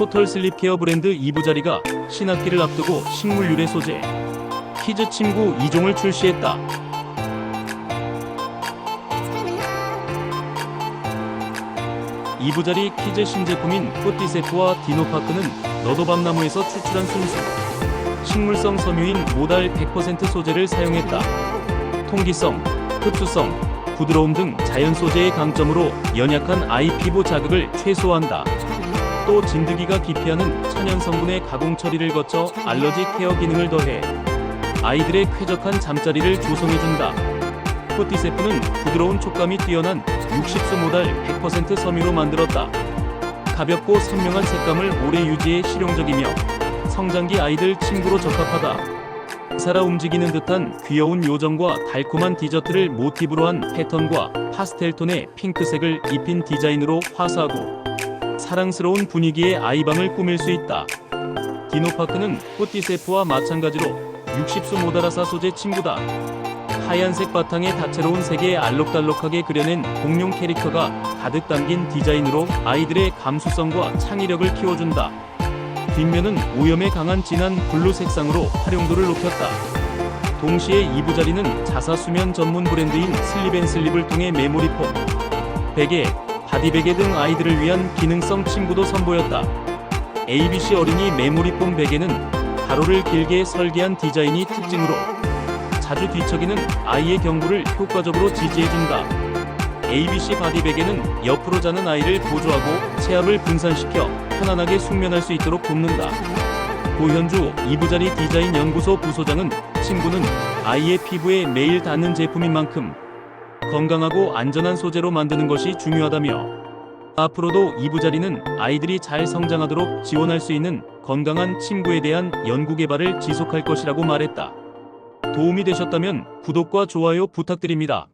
토털 슬립 케어 브랜드 이부자리가 신학기를 앞두고 식물 유래 소재 키즈 침구 2종을 출시했다. 이부자리 키즈 신제품인 포티세프와 디노파크는 너도밤나무에서 추출한 순수 식물성 섬유인 모달 100% 소재를 사용했다. 통기성, 흡수성, 부드러움 등 자연 소재의 강점으로 연약한 아이 피부 자극을 최소화한다. 또 진드기가 기피하는 천연 성분의 가공 처리를 거쳐 알러지 케어 기능을 더해 아이들의 쾌적한 잠자리를 조성해준다. 포티세프는 부드러운 촉감이 뛰어난 60수 모달 100% 섬유로 만들었다. 가볍고 선명한 색감을 오래 유지해 실용적이며 성장기 아이들 침구로 적합하다. 살아 움직이는 듯한 귀여운 요정과 달콤한 디저트를 모티브로 한 패턴과 파스텔 톤의 핑크색을 입힌 디자인으로 화사하고 사랑스러운 분위기의 아이방을 꾸밀 수 있다. 디노파크는 포티세프와 마찬가지로 60수 모다라사 소재 침구다. 하얀색 바탕에 다채로운 색의 알록달록하게 그려낸 공룡 캐릭터가 가득 담긴 디자인으로 아이들의 감수성과 창의력을 키워준다. 뒷면은 오염에 강한 진한 블루 색상으로 활용도를 높였다. 동시에 이부자리는 자사 수면 전문 브랜드인 슬립앤슬립을 통해 메모리 폼, 베개, 바디베개 등 아이들을 위한 기능성 침구도 선보였다. ABC 어린이 메모리 폼 베개는 가로를 길게 설계한 디자인이 특징으로 자주 뒤척이는 아이의 경부를 효과적으로 지지해준다. ABC 바디베개는 옆으로 자는 아이를 보조하고 체압을 분산시켜 편안하게 숙면할 수 있도록 돕는다. 고현주 이부자리 디자인 연구소 부소장은 침구는 아이의 피부에 매일 닿는 제품인 만큼 건강하고 안전한 소재로 만드는 것이 중요하다며 앞으로도 이부자리는 아이들이 잘 성장하도록 지원할 수 있는 건강한 침구에 대한 연구 개발을 지속할 것이라고 말했다. 도움이 되셨다면 구독과 좋아요 부탁드립니다.